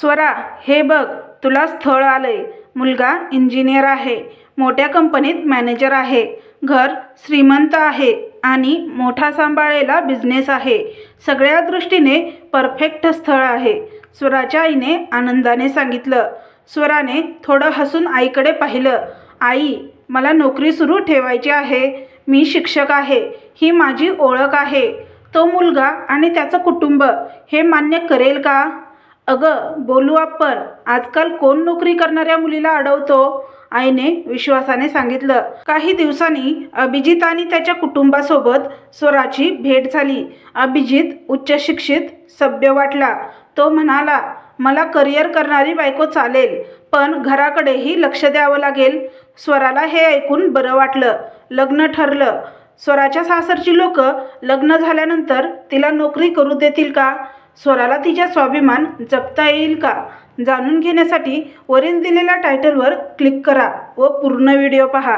स्वरा हे बघ तुला स्थळ आलंय. मुलगा इंजिनियर आहे. मोठ्या कंपनीत मॅनेजर आहे. घर श्रीमंत आहे आणि मोठा सांभाळलेला बिझनेस आहे. सगळ्या दृष्टीने परफेक्ट स्थळ आहे. स्वराच्या आईने आनंदाने सांगितलं. स्वराने थोडं हसून आईकडे पाहिलं. आई मला नोकरी सुरू ठेवायची आहे. मी शिक्षक आहे. ही माझी ओळख आहे. तो मुलगा आणि त्याचं कुटुंब हे मान्य करेल का? अगं बोलू आपण. आजकाल कोण नोकरी करणाऱ्या मुलीला अडवतो? आईने विश्वासाने सांगितलं. काही दिवसांनी अभिजित आणि त्याच्या कुटुंबासोबत स्वराची भेट झाली. अभिजित उच्च शिक्षित सभ्य वाटला. तो म्हणाला मला करिअर करणारी बायको चालेल पण घराकडेही लक्ष द्यावं लागेल. स्वराला हे ऐकून बरं वाटलं. लग्न ठरलं. स्वराच्या सासरची लोक लग्न झाल्यानंतर तिला नोकरी करू देतील का? स्वराला तिच्या स्वाभिमान जपता येईल का? जाणून घेण्यासाठी वरील दिलेल्या टायटलवर क्लिक करा व पूर्ण व्हिडिओ पहा.